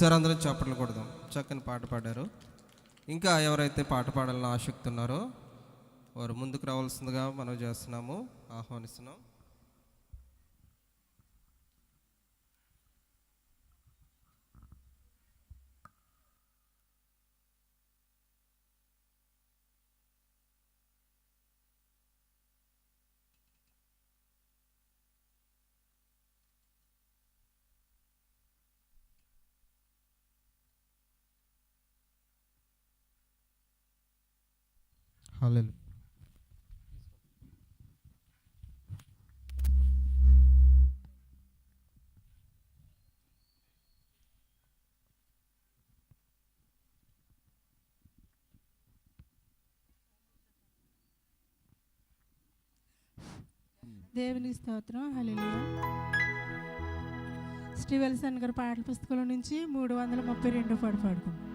ఒకసారి అందరం చప్పట్లు కొడదాం. చక్కని పాట పాడారు. ఇంకా ఎవరైతే పాట పాడాలని ఆసక్తి ఉన్నారో వారు ముందుకు రావాల్సిందిగా మనం చేస్తున్నాము ఆహ్వానిస్తున్నాం. హల్లెలూయా దేవుని స్తోత్రం. హల్లెలూయా స్టీవెల్సన్ గారి పాటల పుస్తకంలో నుంచి మూడు వందల ముప్పై రెండు పాడు పాడుకుందాం.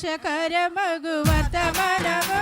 శకర మగువత మనము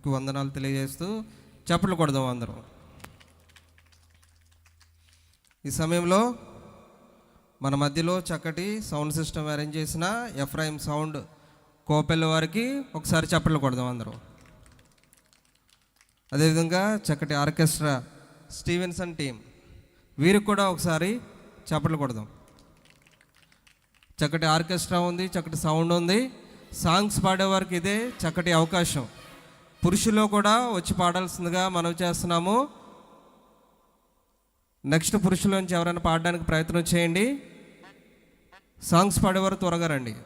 వారికి వందనాలు తెలియజేస్తూ చప్పట్లు కొడదాం అందరం. ఈ సమయంలో మన మధ్యలో చక్కటి సౌండ్ సిస్టమ్ అరేంజ్ చేసిన ఎఫ్రాయిం సౌండ్ కోపెల్ వారికి ఒకసారి చప్పట్లు కొడదాం అందరం. అదేవిధంగా చక్కటి ఆర్కెస్ట్రా స్టీవెన్సన్ టీం వీరికి కూడా ఒకసారి చప్పట్లు కొడదాం. చక్కటి ఆర్కెస్ట్రా ఉంది చక్కటి సౌండ్ ఉంది. సాంగ్స్ పాడేవారికి ఇదే చక్కటి అవకాశం. పురుషులో కూడా వచ్చి పాడాల్సిందిగా మనం చేస్తున్నాము. నెక్స్ట్ పురుషులోంచి ఎవరైనా పాడడానికి ప్రయత్నం చేయండి. సాంగ్స్ పాడేవారు త్వరగా రండి.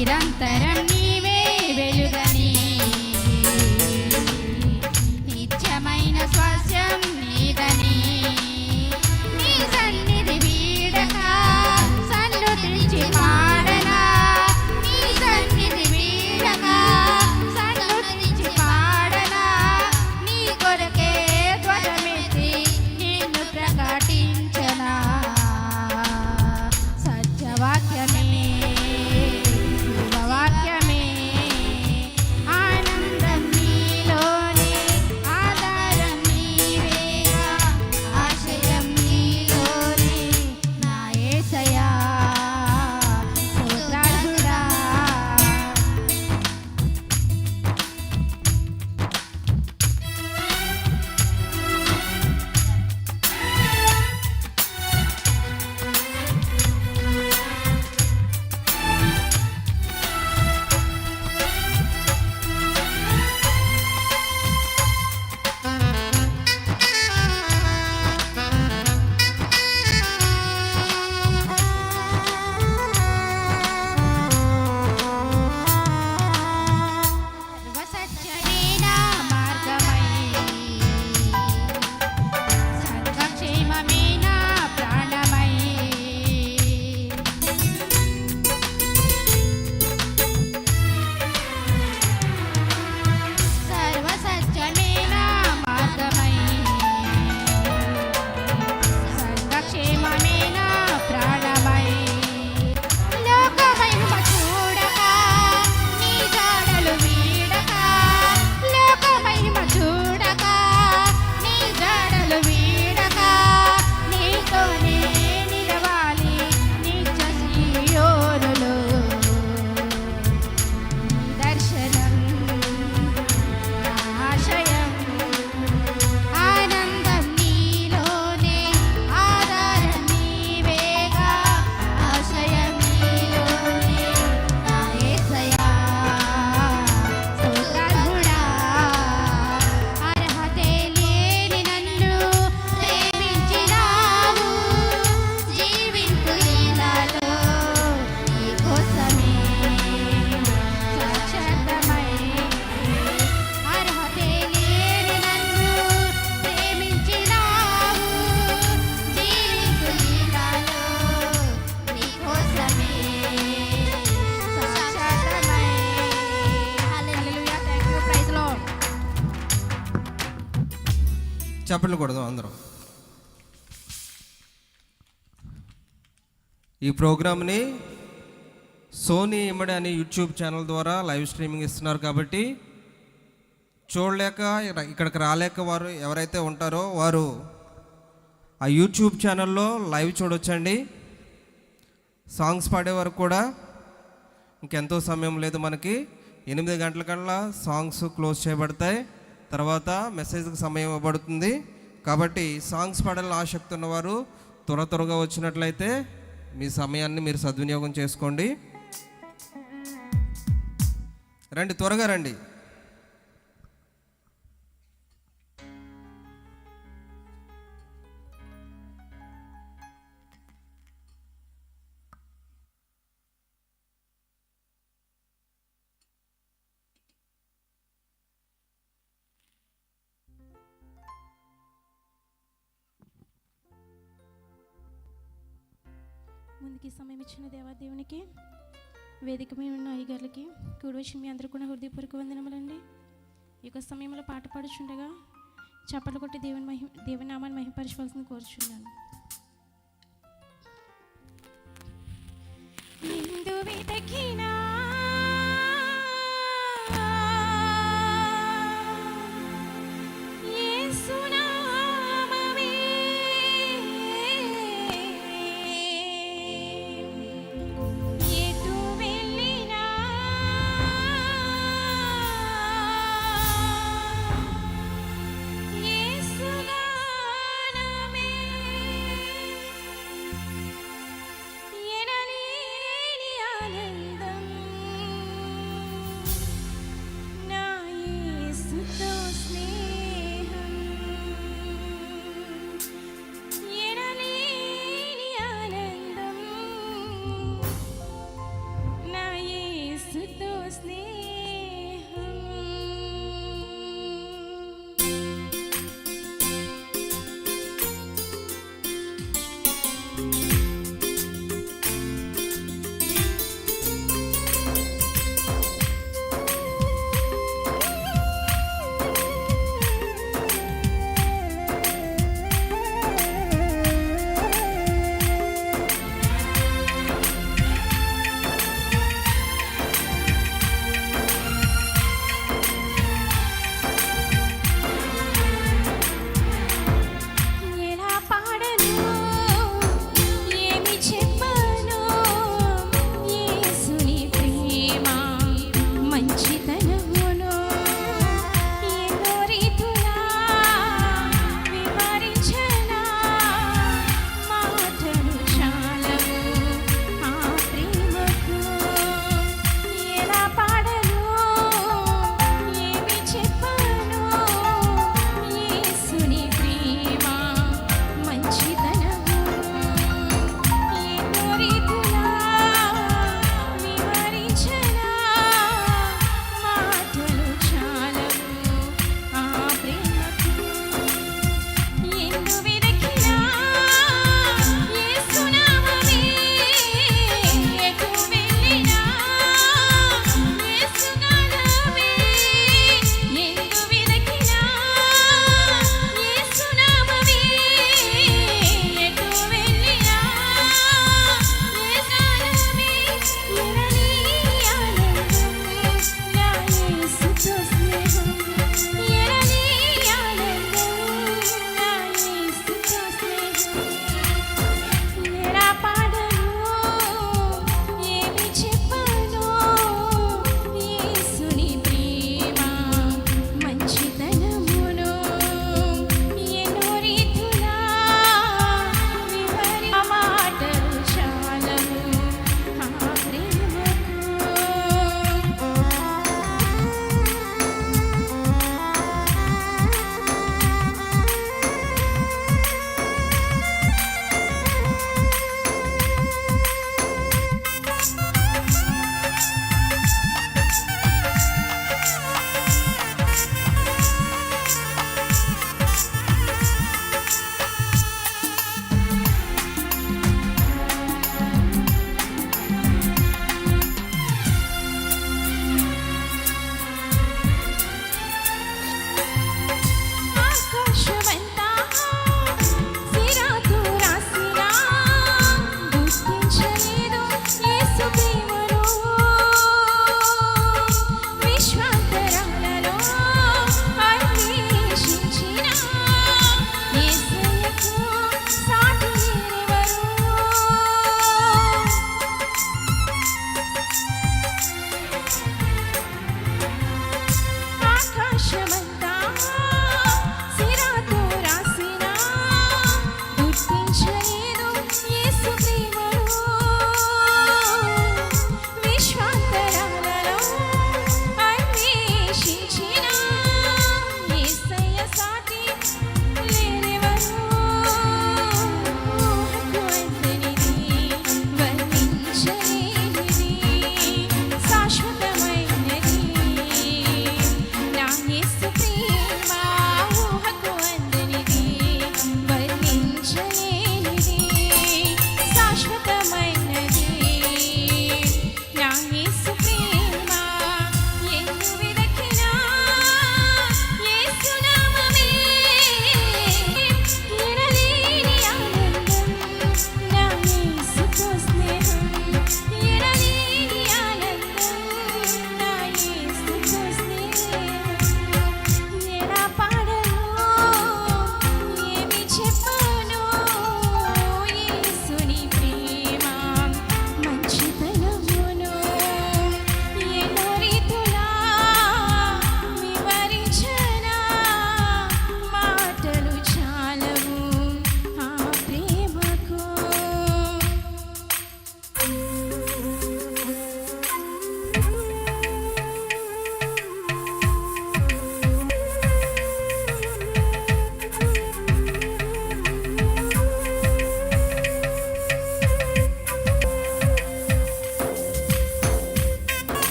tirán, tarán, చప్పట్లు కొడదాం అందరం. ఈ ప్రోగ్రామ్ని సోనీ ఇమ్మడి అనే యూట్యూబ్ ఛానల్ ద్వారా లైవ్ స్ట్రీమింగ్ ఇస్తున్నారు కాబట్టి చూడలేక ఇక్కడికి రాలేక వారు ఎవరైతే ఉంటారో వారు ఆ యూట్యూబ్ ఛానల్లో లైవ్ చూడొచ్చండి. సాంగ్స్ పాడే వరకు కూడా ఇంకెంతో సమయం లేదు మనకి. ఎనిమిది గంటల కల్లా సాంగ్స్ క్లోజ్ చేయబడతాయి. తర్వాత మెసేజ్కి సమయం ఇవ్వబడుతుంది. కాబట్టి సాంగ్స్ పాడాలని ఆసక్తి ఉన్నవారు త్వర త్వరగా వచ్చినట్లయితే మీ సమయాన్ని మీరు సద్వినియోగం చేసుకోండి. రండి త్వరగా రండి. ఇచ్చిన దేవాదేవునికి వేదిక మీద ఉన్న అయ్యగారులకి కూడివచ్చిన మీ అందరూ కూడా హృదయపూర్వక వందనములండి. ఈ యొక్క సమయంలో పాట పాడుచుండగా చప్పట్లు కొట్టి దేవుని మహి దేవుని నామాన్ని మహిపరచవలసింది కోరుచున్నాను. నిందు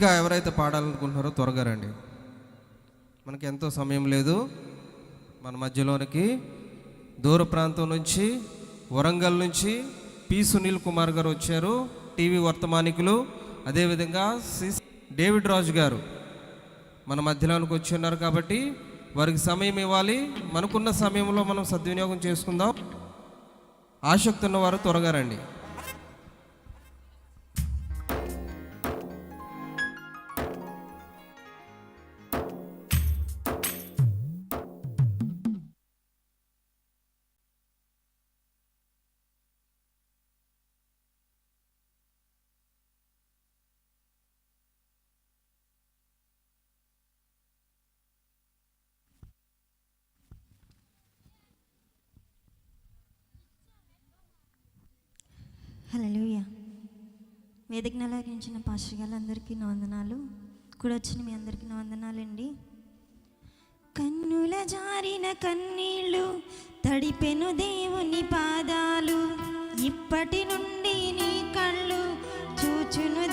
ఇంకా ఎవరైతే పాడాలనుకుంటున్నారో త్వరగా రండి. మనకి ఎంతో సమయం లేదు. మన మధ్యలోనికి దూర ప్రాంతం నుంచి వరంగల్ నుంచి పి. సునీల్ కుమార్ గారు వచ్చారు టీవీ వర్తమానికులు. అదేవిధంగా సి. డేవిడ్ రాజు గారు మన మధ్యలోనికి వచ్చి ఉన్నారు కాబట్టి వారికి సమయం ఇవ్వాలి. మనకున్న సమయంలో మనం సద్వినియోగం చేసుకుందాం. ఆసక్తి ఉన్నవారు త్వరగా రండి. వేదిక నెలగించిన పాస్టర్ గారు నా వందనాలు కూడా వచ్చిన మీ అందరికీ నా వందనాలండి కన్నుల జారిన కన్నీళ్ళు తడిపెను దేవుని పాదాలు. ఇప్పటి నుండి నీ కళ్ళు చూచును